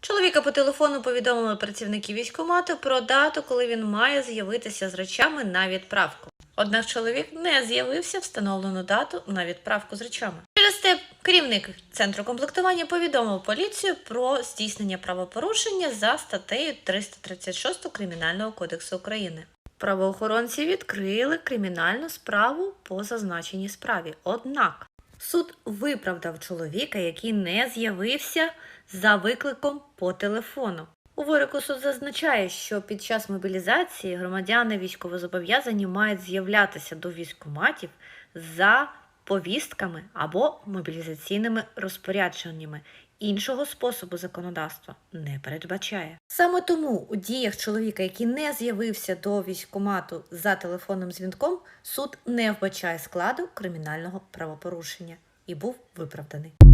Чоловіка по телефону повідомили працівники військкомату про дату, коли він має з'явитися з речами на відправку. Однак чоловік не з'явився встановлену дату на відправку з речами. Через те керівник центру комплектування повідомив поліцію про здійснення правопорушення за статтею 336 Кримінального кодексу України. Правоохоронці відкрили кримінальну справу по зазначеній справі. Однак суд виправдав чоловіка, який не з'явився за викликом по телефону. У вироку суд зазначає, що під час мобілізації громадяни військовозобов'язані мають з'являтися до військоматів за повістками або мобілізаційними розпорядженнями. Іншого способу законодавства не передбачає. Саме тому у діях чоловіка, який не з'явився до військкомату за телефонним дзвінком, суд не вбачає складу кримінального правопорушення і був виправданий.